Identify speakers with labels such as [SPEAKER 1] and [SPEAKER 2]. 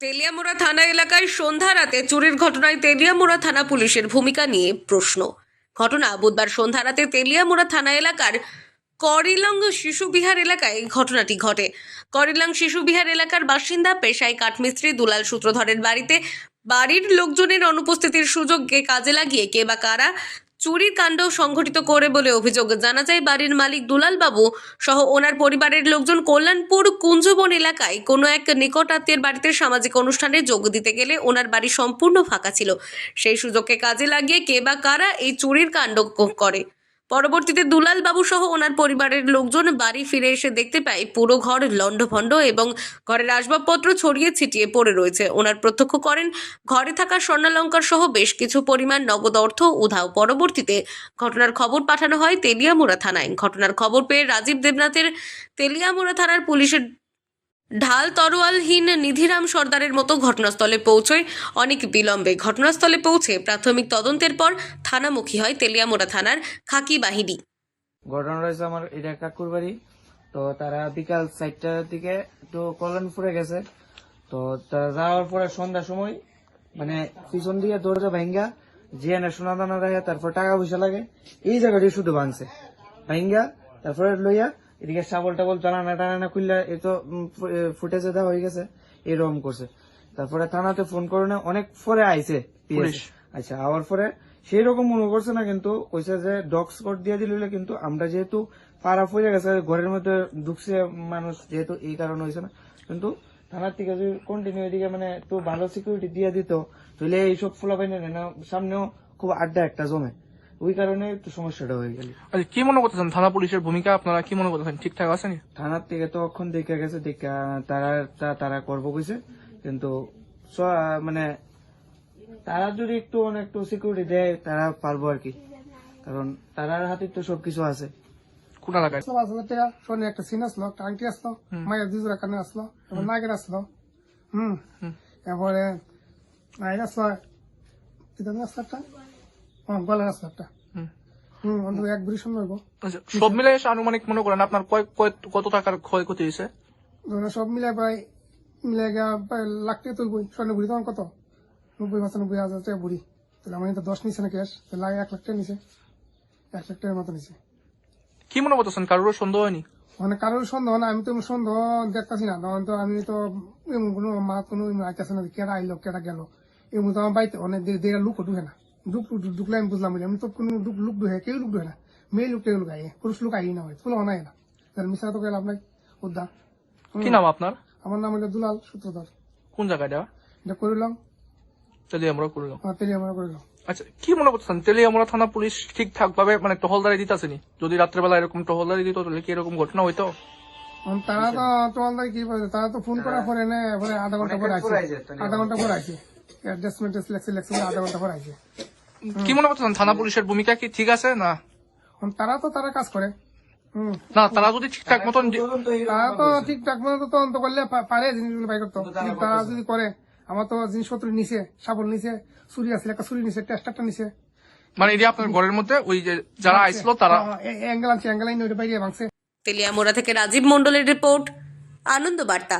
[SPEAKER 1] তেলিয়ামুড়া থানা এলাকায় সন্ধ্যা রাতে চুরির ঘটনায় তেলিয়ামুড়া থানা পুলিশের ভূমিকা নিয়ে প্রশ্ন। ঘটনা, বুধবার সন্ধ্যা রাতে তেলিয়ামুড়া থানা এলাকার করিলং শিশু বিহার এলাকায় ঘটনাটি ঘটে। করিলং শিশু বিহার এলাকার বাসিন্দা পেশায় কাঠমিস্ত্রি দুলাল সূত্রধরের বাড়িতে বাড়ির লোকজনের অনুপস্থিতির সুযোগকে কাজে লাগিয়ে কে বা কারা চুরির কাণ্ড সংঘটিত করে বলে অভিযোগ। জানা যায়, বাড়ির মালিক দুলাল বাবু সহ ওনার পরিবারের লোকজন কল্যাণপুর কুঞ্জবন এলাকায় কোনো এক নিকট আত্মীয়ের বাড়িতে সামাজিক অনুষ্ঠানে যোগ দিতে গেলে ওনার বাড়ি সম্পূর্ণ ফাঁকা ছিল। সেই সুযোগকে কাজে লাগিয়ে কে বা কারা এই চুরির কাণ্ড করে। পরবর্তীতে দুলাল বাবু সহ ওনার পরিবারের লোকজন বাড়ি ফিরে এসে দেখতে পায়, পুরো ঘর লণ্ডভণ্ড এবং ঘরের আসবাবপত্র ছড়িয়ে ছিটিয়ে পড়ে রয়েছে। ওনার প্রত্যক্ষ করেন, ঘরে থাকা স্বর্ণালঙ্কার সহ বেশ কিছু পরিমাণ নগদ অর্থ উধাও। পরবর্তীতে ঘটনার খবর পাঠানো হয় তেলিয়ামুড়া থানায়। ঘটনার খবর পেয়ে রাজীব দেবনাথের তেলিয়ামুড়া থানার পুলিশের ঢাল তরোয়ালহীন নিধিরাম সর্দারের মতো ঘটনাস্থলে পৌঁছয় অনেক বিলম্বে। ঘটনাস্থলে পৌঁছে প্রাথমিক তদন্তের পর থানামুখী হয় তেলিয়ামুড়া থানার খাকি বাহিনী।
[SPEAKER 2] ঘটনা রয়েছে আমার, এটা কাকুর বাড়ি। তো তারা বিকাল চারটার দিকে একটু কল্যাণপুরে গেছে। তো তারা যাওয়ার পরে সন্ধ্যার সময় মানে পিছন দিকে দরজা ভাঙ্গা জিয়ানে সোনা দানা দেয় তারপর টাকা পয়সা লাগে, এই জায়গাটি শুধু ভাঙছে। ভাঙ্গা, তারপরে লইয়া এদিকে শাবল টাবল টানানা টানানা খুললা এ তো ফুটেজে দেওয়া হয়ে গেছে এরকম করছে। তারপরে থানাতে ফোন করে না অনেক পরে আইছে আচ্ছা আওয়ার পরে সেই রকম মনে করছে না কিন্তু কইছে যে ডগ স্পট দিয়ে দিলে কিন্তু আমরা যেহেতু পাড়া পড়ে গেছে ঘরের মধ্যে ঢুকছে মানুষ যেহেতু এই কারণে হয়েছে না। কিন্তু থানার থেকে যদি কন্টিনিউ এদিকে মানে তো ভালো সিকিউরিটি দিয়ে দিত তাহলে এইসব ফোলা না সামনেও খুব আড্ডা একটা জমে। ওই কারণে একটু সমস্যাটা হয়ে গেল।
[SPEAKER 3] আচ্ছা কি মনে করতেছেন? থানা পুলিশের ভূমিকা আপনারা কি মনে করতেছেন? ঠিকঠাক আছে নি
[SPEAKER 2] থানার থেকে তো অক্ষণ দেখে গেছে দেখা তারা তারা করব কইছে। কিন্তু মানে তারা যদি একটু অনেক একটু সিকিউরিটি দেয় তারা পারব আর কি। কারণ তারার হাতে তো সবকিছু আছে।
[SPEAKER 4] পাঁচ হাজার টাকা সোনে একটা সিন আসলো একটা আংটি আসলো মায়ের দুজোড়া কানে আসলো এবার নাগের আসলো হুম। এরপরে নাইন আসলো এটা নিয়ে আসলো একটা। হ্যাঁ গলার আসলো একটা।
[SPEAKER 3] হুম।
[SPEAKER 4] হুম এক বুড়ি সময়
[SPEAKER 3] আচ্ছা, সব মিলে এসে আনুমানিক মনে করেন আপনার কত টাকার ক্ষয়ক্ষতি হয়েছে?
[SPEAKER 4] সব মিলে প্রায় মিলে গিয়া প্রায় লাখ টাকা তুলবই স্বর্ণ বুড়ি তখন কত? নব্বই পঁচানব্বই হাজার টাকা বুড়ি তাহলে আমার তো দশ নিছে না ক্যাশ তাহলে এক লাখ টাকা নিছে। এক লাখ টাকার মতো নিছে।
[SPEAKER 3] কি মনে করতেছেন কারোর সন্দেহ হয়নি?
[SPEAKER 4] মানে কারোর সন্দেহ না আমি তো সন্দেহ দেখতেছি না। তখন তো আমি তো এমন কোনো মা কোনো আইতেছে না কেডা আইলো কেডা গেল। এমন তো আমার বাড়িতে অনেক দেড় লুক ঢুকে না। আমি বুঝলাম বলে আমি তো কোনো ডুক লুক ঢুকে কেউ লুক ঢুকে না। মেয়ে লোক টেউ লুক আইয়ে পুরুষ লোক আই না হয় ফুল অনায় না। তাহলে মিশা তো গেলাম নাই উদ্দা
[SPEAKER 3] কি নাম আপনার?
[SPEAKER 4] আমার নাম হলো দুলাল সূত্রধর।
[SPEAKER 3] কোন জায়গায় দেওয়া?
[SPEAKER 4] এটা করিলাম।
[SPEAKER 3] তেলি আমরা করলাম।
[SPEAKER 4] তেলি আমরা করিলাম।
[SPEAKER 3] আচ্ছা কি মনে করতেছেন? তেলি আমরা থানা পুলিশ ঠিকঠাক ভাবে মানে টহলদারি দিতেছেনি? যদি রাত্রেবেলা এরকম টহলদারি দিত তাহলে কি এরকম ঘটনা হইতো?
[SPEAKER 4] তারা তো তোমাদের কি বলে তারা তো ফোন করার পরে না পরে আধা ঘণ্টা পরে আসে। আধা ঘণ্টা পরে আসে। অ্যাডজাস্টমেন্ট লেখছে লেখছে আধা ঘণ্টা পরে আসে।
[SPEAKER 3] কি মনে করতেছেন থানা পুলিশের ভূমিকা কি ঠিক আছে না?
[SPEAKER 4] তারা তো তারা কাজ করে।
[SPEAKER 3] না তারা যদি ঠিকঠাক মতন
[SPEAKER 4] তারা তো ঠিকঠাক মতো তদন্ত করলে পারে জিনিসগুলো বাই করতে। তারা যদি করে আমার তো জিনিসপত্র নিছে সাবল নিছে চুরি আসলে একটা চুরি নিছে টেস্টারটা নিছে।
[SPEAKER 3] মানে এই আপনার ঘরের মধ্যে ওই যে যারা আইসলো তারা
[SPEAKER 4] অ্যাঙ্গেল আনছে অ্যাঙ্গেল আইন ওইটা বাইরে ভাঙছে।
[SPEAKER 1] তেলিয়ামুড়া থেকে রাজীব মণ্ডলের রিপোর্ট আনন্দ বার্তা।